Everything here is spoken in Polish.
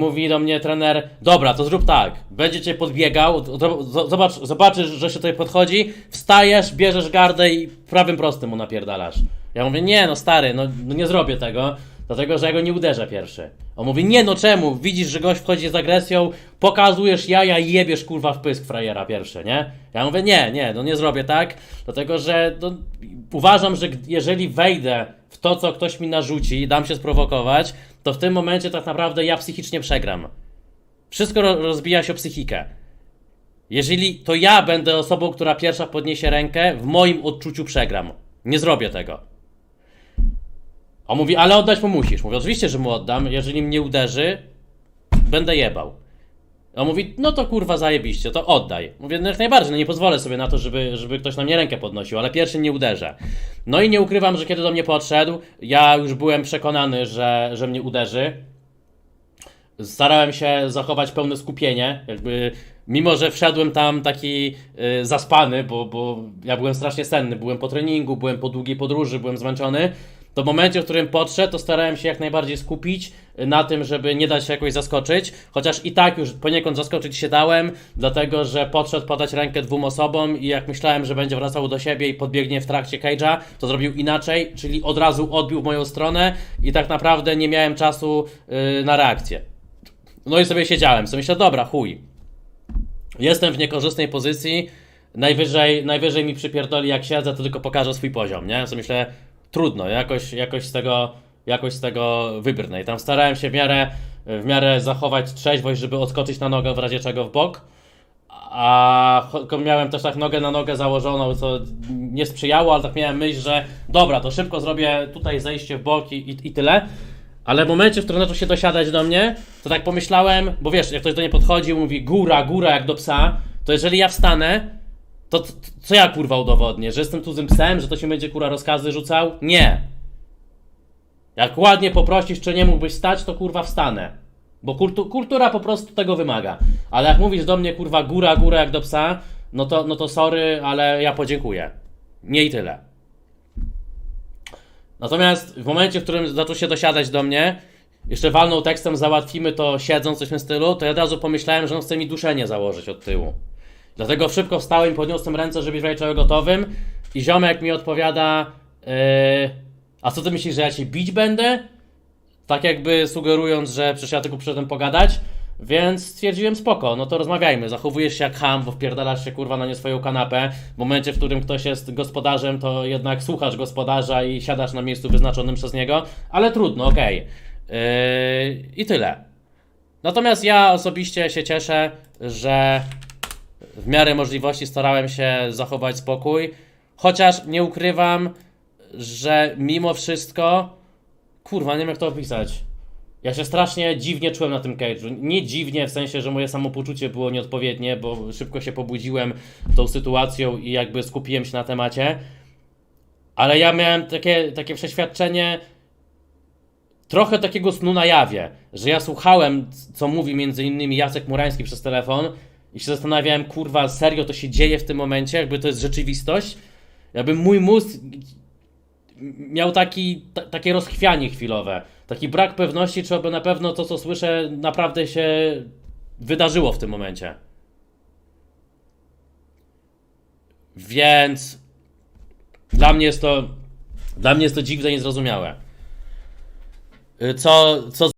Mówi do mnie trener, dobra, to zrób tak, będzie cię podbiegał, zobacz, zobaczysz, że się tutaj podchodzi, wstajesz, bierzesz gardę i prawym prostym mu napierdalasz. Ja mówię, nie no stary, no, no nie zrobię tego, dlatego że ja go nie uderzę pierwszy. On mówi, nie no czemu, widzisz, że gość wchodzi z agresją, pokazujesz jaja i jebiesz kurwa w pysk frajera pierwszy, nie? Ja mówię, nie, nie, no nie zrobię tak, dlatego że no, uważam, że jeżeli wejdę w to, co ktoś mi narzuci dam się sprowokować, to w tym momencie tak naprawdę ja psychicznie przegram. Wszystko ro- rozbija się o psychikę. Jeżeli to ja będę osobą, która pierwsza podniesie rękę, w moim odczuciu przegram. Nie zrobię tego. On mówi, ale oddać mu musisz. Mówię, oczywiście, że mu oddam. Jeżeli mnie uderzy, będę jebał. On mówi, no to kurwa zajebiście, to oddaj. Mówię, no jak najbardziej, no nie pozwolę sobie na to, żeby, żeby ktoś na mnie rękę podnosił, ale pierwszy nie uderzę. No i nie ukrywam, że kiedy do mnie podszedł, ja już byłem przekonany, że, że mnie uderzy. Starałem się zachować pełne skupienie, jakby mimo, że wszedłem tam taki y, zaspany, bo, bo ja byłem strasznie senny, byłem po treningu, byłem po długiej podróży, byłem zmęczony, to w momencie, w którym podszedł, to starałem się jak najbardziej skupić y, na tym, żeby nie dać się jakoś zaskoczyć, chociaż i tak już poniekąd zaskoczyć się dałem, dlatego, że podszedł podać rękę dwóm osobom i jak myślałem, że będzie wracał do siebie i podbiegnie w trakcie cage'a, to zrobił inaczej, czyli od razu odbił w moją stronę i tak naprawdę nie miałem czasu y, na reakcję. No i sobie siedziałem, sobie myślę, dobra, chuj. Jestem w niekorzystnej pozycji, najwyżej, najwyżej mi przypierdoli jak siedzę, to tylko pokażę swój poziom, nie? So myślę, trudno, jakoś, jakoś, z tego, jakoś z tego wybrnę. I tam starałem się w miarę, w miarę zachować trzeźwość, żeby odskoczyć na nogę w razie czego w bok. A miałem też tak nogę na nogę założoną, co nie sprzyjało, ale tak miałem myśl, że dobra, to szybko zrobię tutaj zejście w bok i, i, i tyle. Ale w momencie, w którym zaczął się dosiadać do mnie, to tak pomyślałem, bo wiesz, jak ktoś do mnie podchodzi mówi góra, góra jak do psa, to jeżeli ja wstanę, to, to, co ja kurwa udowodnię? Że jestem cudym psem, że to się będzie kurwa rozkazy rzucał? Nie. Jak ładnie poprosisz, czy nie mógłbyś stać, to kurwa wstanę. Bo kultu, kultura po prostu tego wymaga. Ale jak mówisz do mnie kurwa góra, góra jak do psa, no to, no to sorry, ale ja podziękuję. Nie i tyle. Natomiast w momencie, w którym zaczął się dosiadać do mnie, jeszcze walnął tekstem, załatwimy to siedząc, coś w tym stylu, to ja od razu pomyślałem, że on chce mi duszenie założyć od tyłu. Dlatego szybko wstałem i podniosłem ręce, żeby być w razie czego gotowym. I ziomek mi odpowiada, yy, a co ty myślisz, że ja cię bić będę? Tak jakby sugerując, że przecież ja tylko przyszedłem pogadać. Więc stwierdziłem spoko, no to rozmawiajmy. Zachowujesz się jak ham, bo wpierdalasz się kurwa na nie swoją kanapę. W momencie, w którym ktoś jest gospodarzem, to jednak słuchasz gospodarza i siadasz na miejscu wyznaczonym przez niego. Ale trudno, okej. Yy, I tyle. Natomiast ja osobiście się cieszę, że w miarę możliwości starałem się zachować spokój. Chociaż nie ukrywam, że mimo wszystko, kurwa, nie wiem jak to opisać. Ja się strasznie dziwnie czułem na tym cage'u. Nie dziwnie w sensie, że moje samopoczucie było nieodpowiednie, bo szybko się pobudziłem tą sytuacją i jakby skupiłem się na temacie. Ale ja miałem takie, takie przeświadczenie, trochę takiego snu na jawie, że ja słuchałem, co mówi między innymi Jacek Murański przez telefon i się zastanawiałem, kurwa, serio to się dzieje w tym momencie, jakby to jest rzeczywistość? Jakby mój mózg miał taki, ta, takie rozchwianie chwilowe, taki brak pewności, czy aby na pewno to, co słyszę, naprawdę się wydarzyło w tym momencie. Więc dla mnie jest to, dla mnie jest to dziwne i niezrozumiałe. Y, Co, co